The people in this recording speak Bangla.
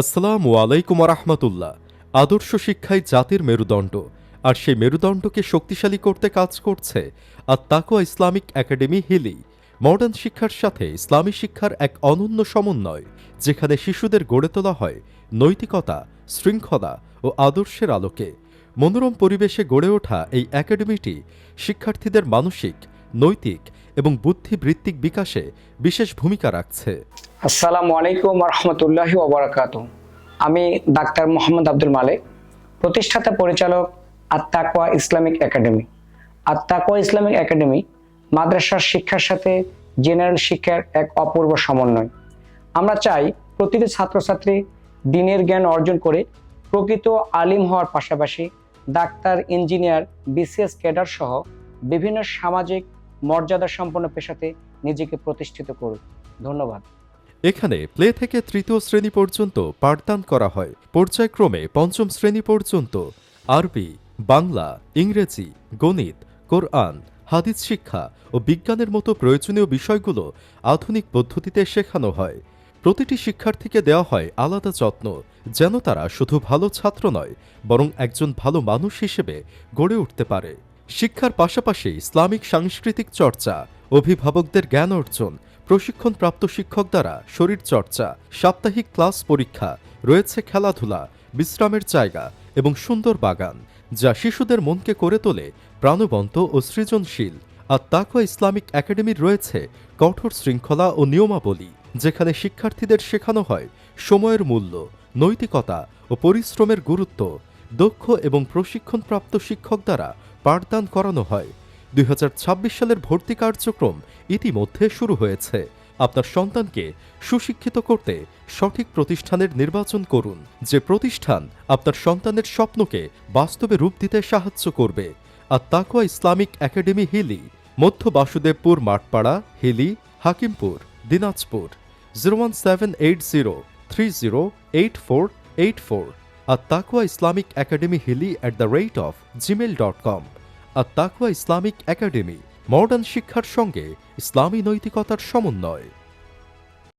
আসসালামু আলাইকুম রহমতুল্লাহ আদর্শ শিক্ষাই জাতির মেরুদণ্ড, আর সেই মেরুদণ্ডকে শক্তিশালী করতে কাজ করছে আর Taqwa Islamic academy Hili. Modern শিক্ষার সাথে ইসলামী শিক্ষার এক অনন্য সমন্বয়, যেখানে শিশুদের গড়ে তোলা হয় নৈতিকতা, শৃঙ্খলা ও আদর্শের আলোকে। মনোরম পরিবেশে গড়ে ওঠা এই একাডেমিটি শিক্ষার্থীদের মানসিক, নৈতিক এবং বুদ্ধিবৃত্তিক বিকাশে বিশেষ ভূমিকা রাখছে। আসসালামু আলাইকুম রহমতুল্লাহি ওবরাকাত আমি ডাক্তার মোহাম্মদ আব্দুল মালেক, প্রতিষ্ঠাতা পরিচালক Attaqwa Islamic academy. Attaqwa Islamic academy মাদ্রাসার শিক্ষার সাথে জেনারেল শিক্ষার এক অপূর্ব সমন্বয়। আমরা চাই প্রতিটি ছাত্রছাত্রী দিনের জ্ঞান অর্জন করে প্রকৃত আলিম হওয়ার পাশাপাশি ডাক্তার, ইঞ্জিনিয়ার, বিসিএস ক্যাডার সহ বিভিন্ন সামাজিক মর্যাদা সম্পন্ন পেশাতে নিজেকে প্রতিষ্ঠিত করুক ধন্যবাদ। এখানে প্লে থেকে তৃতীয় শ্রেণি পর্যন্ত পাঠদান করা হয়। পর্যায়ক্রমে পঞ্চম শ্রেণি পর্যন্ত আরবি, বাংলা, ইংরেজি, গণিত, কোরআন, হাদিস শিক্ষা ও বিজ্ঞানের মতো প্রয়োজনীয় বিষয়গুলো আধুনিক পদ্ধতিতে শেখানো হয়। প্রতিটি শিক্ষার্থীকে দেওয়া হয় আলাদা যত্ন, যেন তারা শুধু ভালো ছাত্র নয়, বরং একজন ভালো মানুষ হিসেবে গড়ে উঠতে পারে। শিক্ষার পাশাপাশি ইসলামিক সাংস্কৃতিক চর্চা, অভিভাবকদের জ্ঞান অর্জন, প্রশিক্ষণপ্রাপ্ত শিক্ষক দ্বারা শরীর চর্চা, সাপ্তাহিক ক্লাস পরীক্ষা, রয়েছে খেলাধুলা, বিশ্রামের জায়গা এবং সুন্দর বাগান, যা শিশুদের মনকে করে তোলে, প্রাণবন্ত ও সৃজনশীল। আর তাকওয়া ইসলামিক একাডেমির রয়েছে কঠোর শৃঙ্খলা ও নিয়মাবলী, যেখানে শিক্ষার্থীদের শেখানো হয় সময়ের মূল্য, নৈতিকতা ও পরিশ্রমের গুরুত্ব দক্ষ এবং প্রশিক্ষণপ্রাপ্ত শিক্ষক দ্বারা পাঠদান করানো হয়। দুই হাজার ছাব্বিশ সালের ভর্তি কার্যক্রম ইতিমধ্যে শুরু হয়েছে। আপনার সন্তানকে সুশিক্ষিত করতে সঠিক প্রতিষ্ঠানের নির্বাচন করুন। যে প্রতিষ্ঠান আপনার সন্তানের স্বপ্নকে বাস্তবে রূপ দিতে সাহায্য করবে। আর তাকোয়া ইসলামিক একাডেমি হিলি, মধ্য Basudebpur Mathpara, Hili, Hakimpur, Dinajpur. Zero one seven eight zero three zero eight four eight four. R Taqwa Islamic academy Hili at the rate of Gmail dot com R Taqwa Islamic academy modern শিক্ষার সঙ্গে ইসলামী নৈতিকতার সমন্বয়।